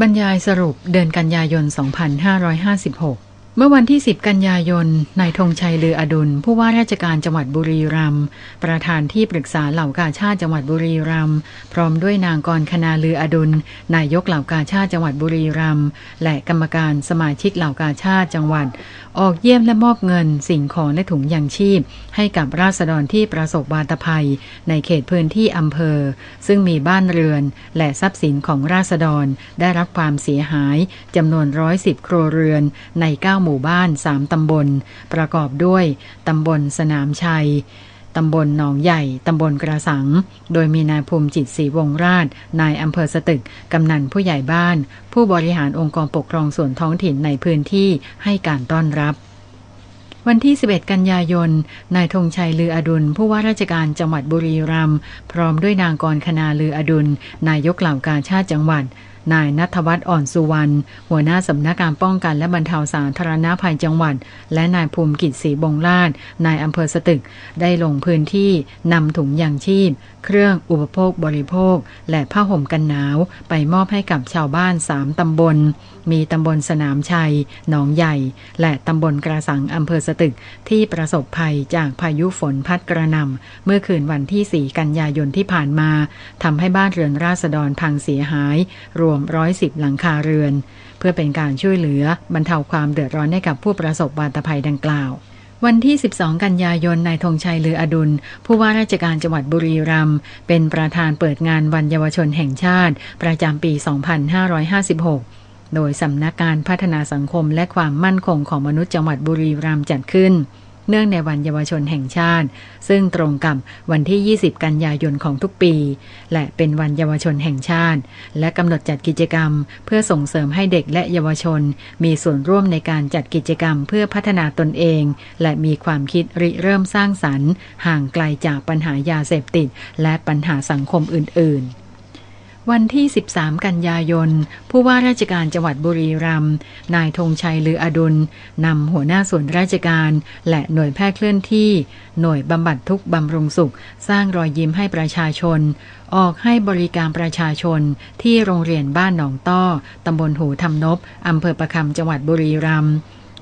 บรรยายสรุปเดือนกันยายน 2556 เมื่อวันที่ 10 กันยายน นายธงชัยเลืออดุล ผู้ว่าราชการจังหวัดบุรีรัมย์ ประธานที่ปรึกษาเหล่ากาชาติจังหวัดบุรีรัมย์ พร้อมด้วยนางกรคณาเลืออดุล นายกเหล่ากาชาติจังหวัดบุรีรัมย์ และกรรมการสมาชิกเหล่ากาชาติจังหวัด ออกเยี่ยมและมอบเงิน สิ่งของและถุงยางชีพ ให้กับราษฎรที่ประสบวาตภัย ในเขตพื้นที่อำเภอ ซึ่งมีบ้านเรือน และทรัพย์สินของราษฎร ได้รับความเสียหายจำนวนร้อยสิบครัวเรือนใน9หมู่บ้าน 3 ตำบล ประกอบด้วย ตำบลสนามชัย ตำบลหนองใหญ่ ตำบลกระสัง โดยมีนายภูมิจิตศรีวงราช นายอำเภอสตึก กำนันผู้ใหญ่บ้าน ผู้บริหารองค์กรปกครองส่วนท้องถิ่นในพื้นที่ให้การต้อนรับวันที่ 11 กันยายน นายธงชัยลืออดุล ผู้ว่าราชการจังหวัดบุรีรัมย์ พร้อมด้วยนางกรคณาลืออดุล นายกเหล่ากาชาติจังหวัด นายนัทวัฒน์อ่อนสุวรรณหัวหน้าสำนักการป้องกันและบรรเทาสาธารณภัยจังหวัด และนายภูมิกิจศรีบงราชนายอำเภอสตึก ได้ลงพื้นที่นำถุงยางชีพ เครื่องอุปโภคบริโภค และผ้าห่มกันหนาวไปมอบให้กับชาวบ้านสามตำบล มีตำบลสนามชัย หนองใหญ่ และตำบลกระสังอำเภอสตึกที่ประสบภัยจากพายุฝนพัดกระหน่ำเมื่อคืนวันที่ 4 กันยายนที่ผ่านมาทำให้บ้านเรือนราษฎรพังเสียหายรวม110หลังคาเรือน เพื่อเป็นการช่วยเหลือบรรเทาความเดือดร้อนให้กับผู้ประสบวาตภัยดังกล่าววันที่ 12 กันยายน นายธงชัยลืออดุล ผู้ว่าราชการจังหวัดบุรีรัมย์ เป็นประธานเปิดงานวันเยาวชนแห่งชาติ ประจำปี 2556 โดยสำนักการพัฒนาสังคมและความมั่นคงของมนุษย์จังหวัดบุรีรัมย์จัดขึ้น เนื่องในวันเยาวชนแห่งชาติ ซึ่งตรงกับวันที่ 20 กันยายนของทุกปี และเป็นวันเยาวชนแห่งชาติ และกำหนดจัดกิจกรรม เพื่อส่งเสริมให้เด็กและเยาวชน มีส่วนร่วมในการจัดกิจกรรมเพื่อพัฒนาตนเอง และมีความคิดริเริ่มสร้างสรรค์ ห่างไกลจากปัญหายาเสพติด และปัญหาสังคมอื่น ๆ วันที่ 13 กันยายน ผู้ว่าราชการจังหวัดบุรีรัมย์ นายธงชัยลืออดุล นำหัวหน้าส่วนราชการ และหน่วยแพทย์เคลื่อนที่ หน่วยบำบัดทุกบำรุงสุข สร้างรอยยิ้มให้ประชาชน ออกให้บริการประชาชนที่โรงเรียนบ้านหนองต้อ ตำบลหูทำนบอำเภอประคำจังหวัดบุรีรัมย์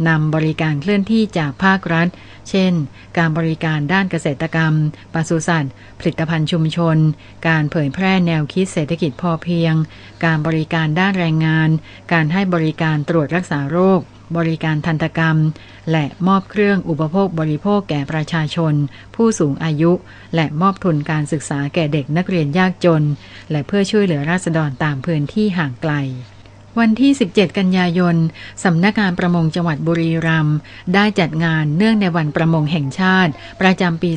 นำบริการเคลื่อนที่จากภาครัฐ เช่น การบริการด้านเกษตรกรรม ปศุสัตว์ ผลิตภัณฑ์ชุมชน การเผยแพร่แนวคิดเศรษฐกิจพอเพียง การบริการด้านแรงงาน การให้บริการตรวจรักษาโรค บริการทันตกรรม และมอบเครื่องอุปโภคบริโภคแก่ประชาชน ผู้สูงอายุ และมอบทุนการศึกษาแก่เด็กนักเรียนยากจน และเพื่อช่วยเหลือราษฎรตามพื้นที่ห่างไกล วันที่ 17 กันยายน สำนักงานประมงจังหวัดบุรีรัมย์ได้จัดงานเนื่องในวันประมงแห่งชาติ ประจำปี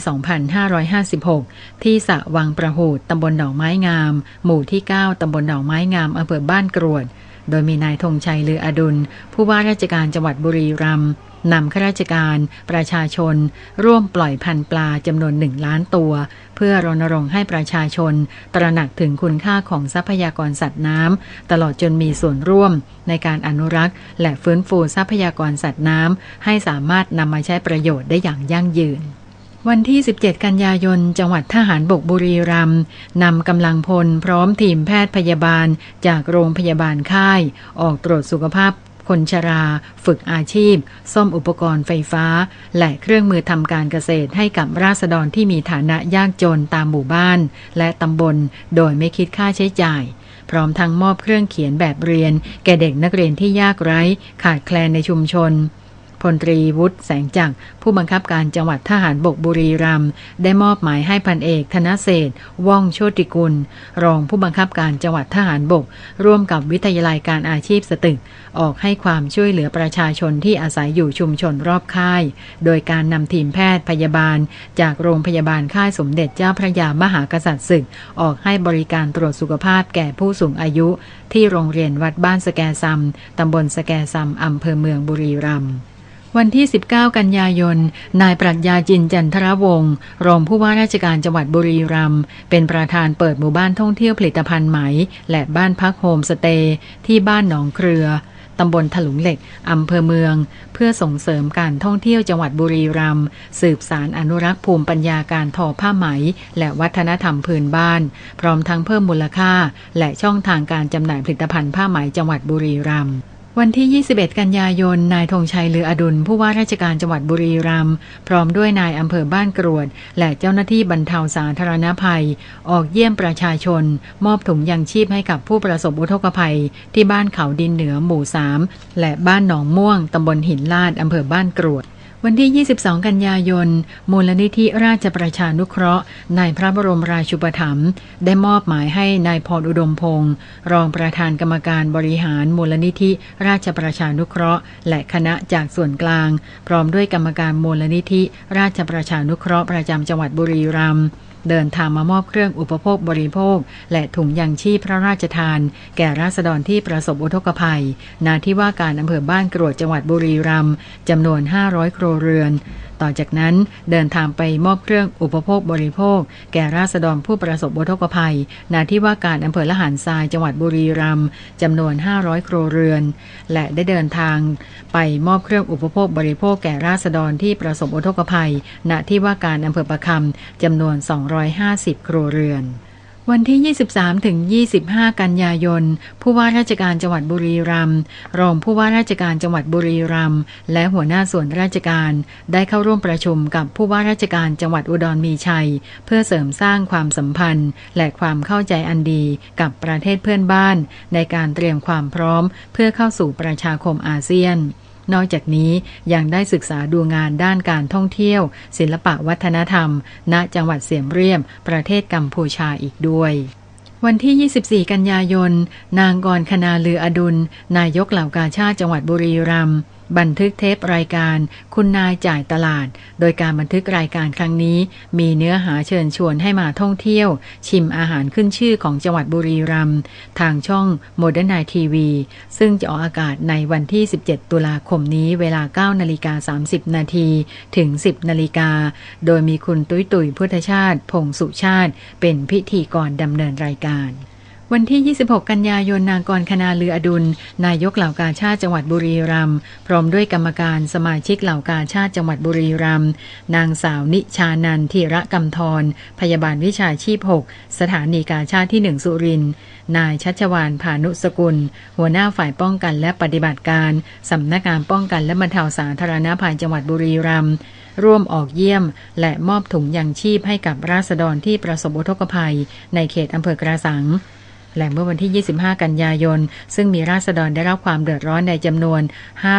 2556 ที่สะวังประหูดตำบลหนองไม้งาม หมู่ที่ 9 ตำบลหนองไม้งามอำเภอบ้านกรวด โดยมีนายธงชัยลืออดุล ผู้ว่าราชการจังหวัดบุรีรัมย์ นำข้าราชการประชาชน ร่วมปล่อยพันธุ์ปลาจำนวนหนึ่งล้านตัว เพื่อรณรงค์ให้ประชาชน ตระหนักถึงคุณค่าของทรัพยากรสัตว์น้ำตลอดจนมีส่วนร่วม ในการอนุรักษ์ และฟื้นฟูทรัพยากรสัตว์น้ำให้สามารถนำมาใช้ประโยชน์ได้อย่างยั่งยืนวันที่ 17 กันยายน จังหวัดทหารบกบุรีรัมย์นำกำลังพลพร้อมทีมแพทย์พยาบาลจากโรงพยาบาลค่าย ออกตรวจสุขภาพ คนชรา ฝึกอาชีพ ซ่อมอุปกรณ์ไฟฟ้า และเครื่องมือทำการเกษตรให้กับราษฎรที่มีฐานะยากจนตามหมู่บ้าน และตำบล โดยไม่คิดค่าใช้จ่าย พร้อมทั้งมอบเครื่องเขียนแบบเรียน แก่เด็กนักเรียนที่ยากไร้ ขาดแคลนในชุมชน พลตรีวุฒิแสงจักรผู้บังคับการจังหวัดทหารบกบุรีรัมย์ได้มอบหมายให้พันเอกธนเศรษฐ์ว่องโชติกุล รองผู้บังคับการจังหวัดทหารบก ร่วมกับวิทยาลัยการอาชีพสตึก ออกให้ความช่วยเหลือประชาชนที่อาศัยอยู่ชุมชนรอบค่าย โดยการนำทีมแพทย์พยาบาล จากโรงพยาบาลค่ายสมเด็จเจ้าพระยามหากษัตริย์ศึก ออกให้บริการตรวจสุขภาพแก่ผู้สูงอายุ ที่โรงเรียนวัดบ้านสแกซัมตำบลสแกซัมอำเภอเมืองบุรีรัมย์ วันที่ 19 กันยายน นายปรัชญาจินจันทรวงศ์รองผู้ว่าราชการจังหวัดบุรีรัมย์เป็นประธานเปิดหมู่บ้านท่องเที่ยวผลิตภัณฑ์ไหม และบ้านพักโฮมสเตย์ที่บ้านหนองเครือตำบลถลุงเหล็ก อำเภอเมือง เพื่อส่งเสริมการท่องเที่ยวจังหวัดบุรีรัมย์สืบสารอนุรักษ์ภูมิปัญญาการทอผ้าไหม และวัฒนธรรมพื้นบ้าน พร้อมทั้งเพิ่มมูลค่า และช่องทางการจำหน่ายผลิตภัณฑ์ผ้าไหมจังหวัดบุรีรัมย์ วันที่ 21 กันยายน นายธงชัยเลืออดุล ผู้ว่าราชการจังหวัดบุรีรัมย์ พร้อมด้วยนายอำเภอบ้านกรวด และเจ้าหน้าที่บรรเทาสาธารณภัย ออกเยี่ยมประชาชน มอบถุงยังชีพให้กับผู้ประสบอุทกภัย ที่บ้านเขาดินเหนือหมู่ 3 และบ้านหนองม่วง ตำบลหินลาด อำเภอบ้านกรวด วันที่ 22 กันยายน มูลนิธิราชประชานุเคราะห์ในพระบรมราชูปถัมภ์ได้มอบหมายให้นายพรอุดมพงศ์รองประธานกรรมการบริหารมูลนิธิราชประชานุเคราะห์ และคณะจากส่วนกลาง พร้อมด้วยกรรมการมูลนิธิราชประชานุเคราะห์ประจำจังหวัดบุรีรัมย์เดินทางมามอบเครื่องอุปโภคบริโภค และถุงยังชีพพระราชทาน แก่ราษฎรที่ประสบอุทกภัยณที่ว่าการอำเภอบ้านกรวดจังหวัดบุรีรัมย์จำนวน 500 ครัวเรือน ต่อจากนั้นเดินทางไปมอบเครื่องอุปโภคบริโภค แก่ราษฎรผู้ประสบอุทกภัยณที่ว่าการอำเภอละหารทรายจังหวัดบุรีรัมย์จำนวน 500 ครัวเรือน และได้เดินทางไปมอบเครื่องอุปโภคบริโภคแก่ราษฎรที่ประสบอุทกภัย ณที่ว่าการอำเภอประคำจำนวน 250 ครัวเรือน วันที่ 23ถึง25 กันยายน ผู้ว่าราชการจังหวัดบุรีรัมย์ รองผู้ว่าราชการจังหวัดบุรีรัมย์ และหัวหน้าส่วนราชการ ได้เข้าร่วมประชุมกับผู้ว่าราชการจังหวัดอุดรมีชัย เพื่อเสริมสร้างความสัมพันธ์ และความเข้าใจอันดีกับประเทศเพื่อนบ้าน ในการเตรียมความพร้อม เพื่อเข้าสู่ประชาคมอาเซียน นอกจากนี้ยังได้ศึกษาดูงานด้านการท่องเที่ยว ศิลปะวัฒนธรรม ณ จังหวัดเสียมเรียม ประเทศกัมพูชาอีกด้วยวันที่ 24 กันยายน นางกรคณาลืออดุล นายกเหล่ากาชาติจังหวัดบุรีรัมย์ บันทึกเทปรายการคุณนายจ่ายตลาด โดยการบันทึกรายการครั้งนี้ มีเนื้อหาเชิญชวนให้มาท่องเที่ยว ชิมอาหารขึ้นชื่อของจังหวัดบุรีรัมย์ทางช่องโมเดิร์นไนทีวีซึ่งจะออกอากาศในวันที่ 17 ตุลาคมนี้เวลา 9 นาฬิกา 30 นาทีถึง 10 นาฬิกา โดยมีคุณตุ้ยตุยพุทธชาติ พงสุชาติ เป็นพิธีกรดำเนินรายการ วันที่ 26 กันยายน นางกรคณาเลืออดุล นายกเหล่ากาชาติจังหวัดบุรีรัมย์ พร้อมด้วยกรรมการสมาชิกเหล่ากาชาติจังหวัดบุรีรัมย์ นางสาวนิชานันทีระกำธร พยาบาลวิชาชีพ 6 สถานีกาชาติที่ 1 สุรินทร์นายชัชวานพานุสกุล หัวหน้าฝ่ายป้องกันและปฏิบัติการ สำนักงานป้องกันและบรรเทาสาธารณภัยจังหวัดบุรีรัมย์ร่วมออกเยี่ยม และมอบถุงยังชีพให้กับราษฎรที่ประสบอุทกภัย ในเขตอำเภอกระสัง และเมื่อวันที่ 25 กันยายน ซึ่งมีราษฎรได้รับความเดือดร้อนในจำนวน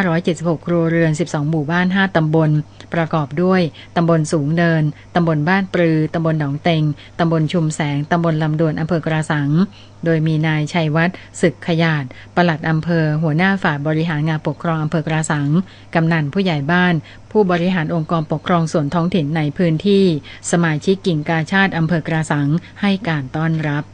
576 ครัวเรือน 12 หมู่บ้าน 5 ตำบล ประกอบด้วย ตำบลสูงเนิน ตำบลบ้านปรือ ตำบลหนองเต็ง ตำบลชุมแสง ตำบลลำดวน อำเภอกระสัง โดยมีนายชัยวัฒน์ศึกขยาดปลัดอำเภอ หัวหน้าฝ่ายบริหารงานปกครองอำเภอกระสัง กำนันผู้ใหญ่บ้าน ผู้บริหารองค์กรปกครองส่วนท้องถิ่นในพื้นที่ สมาชิกกิ่งกาชาติอำเภอกระสัง ให้การต้อนรับ